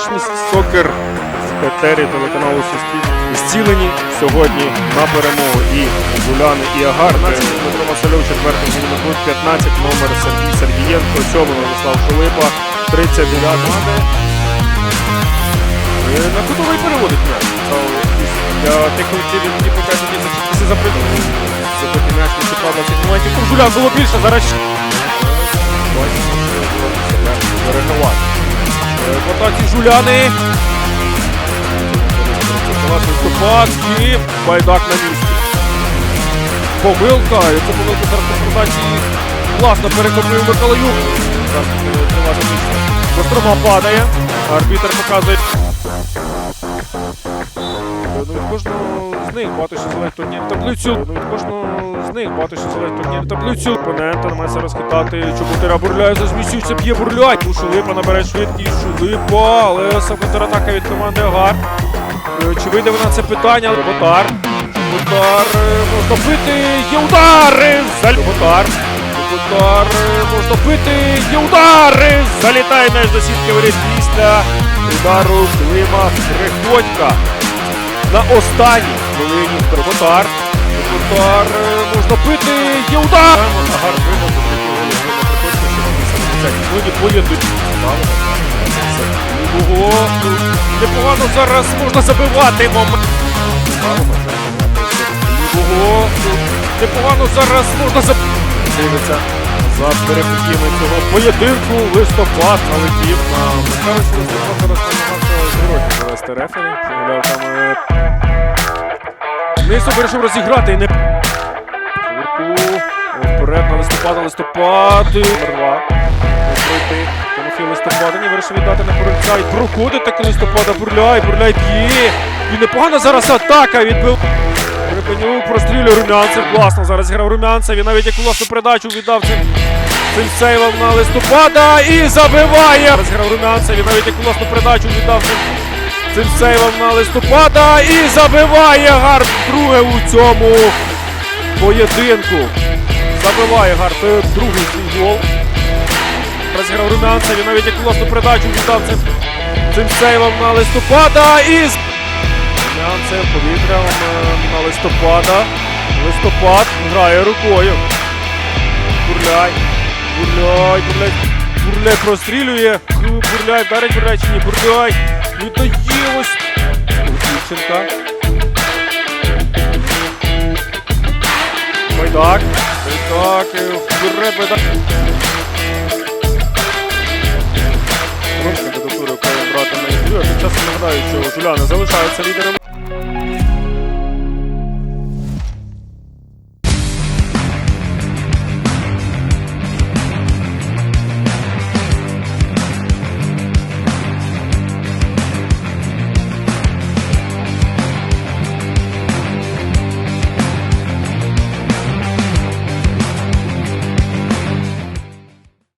Джокер в етері телеканалу Суспільне. Зцілені сьогодні на перемогу і Гуляни, і Агар. 15 Дмитро Васильов, 4 клуб, 15 номер Сергій Сергієнко, 7 Владислав Шулипа, 39 команди. Е, На кутовий переводить м'яч. Для тих колективів, які покажуть зачепитися за притул. Забити м'яч не правда цих моментів. Жулян було більше, зараз ще. Берегувати. Жуляни. Ступак байдак на місці. Помилка, це помилка зараз конфронтації. Класно перехопив Миколаюк. Місце. Кострома падає. Арбітер показує. Ну, від кожного з них багато що залежить турнір таблицю. Ну, від кожного з них багато що залежить турнір таблицю. Опонента намагається розхитати. Чоботира бурляє, зазміщується, б'є бурлять. У Шулипа набере швидкість. Шулипа, але сам контратака від команди Агар. Е, Чи вийде вона це питання? Ботар. Ботар е, можна бити. Є удари! Заль... Ботар. Е, можна бити. Є удари! Залітає м'яч до сітки воріт після удару Клима Приходька. На останній хвилині Ботар. Ботар е, можна бити. Є удар! Агар вимог до що. Ого, непогано зараз можна забивати момент. Ого, непогано зараз можна забивати. Дивиться за перебігами цього поєдинку. Листопад налетів на зараз намагався зворотні завести рефері. Нису вирішив розіграти і не. Швидку. Вперед на листопада, листопад. Номер два. Пройти. Тимофій листопада не вирішив віддати на Бурильця. І проходить таки листопада. Бурляй, бурляй б'є. І непогана зараз атака відбив. Репенюк прострілює Румянцев. Класно зараз грав Румянцев. І навіть яку власну передачу віддав цим, цим сейвом на листопада. І забиває. Зараз грав Румянцев. І навіть яку власну передачу віддав цим, цим сейвом на листопада. І забиває Гард друге у цьому поєдинку. Забиває Гард е, другий свій гол. Розіграв Румянцев. І навіть яку власну передачу віддав цим, цим сейвом на листопада. І Румянцев повітрям е, на листопада. Листопад грає рукою. Бурляй. Бурляй, бурляй. Бурляй прострілює. Бурляй, вдарить бурляй чи ні. Бурляй. Віддає ось. Дівчинка. Байдак. Байдак. Вперед, байдак. Кандидатури брати на інтерв'ю. Тим часом нагадаю, що Жуляни залишаються лідерами.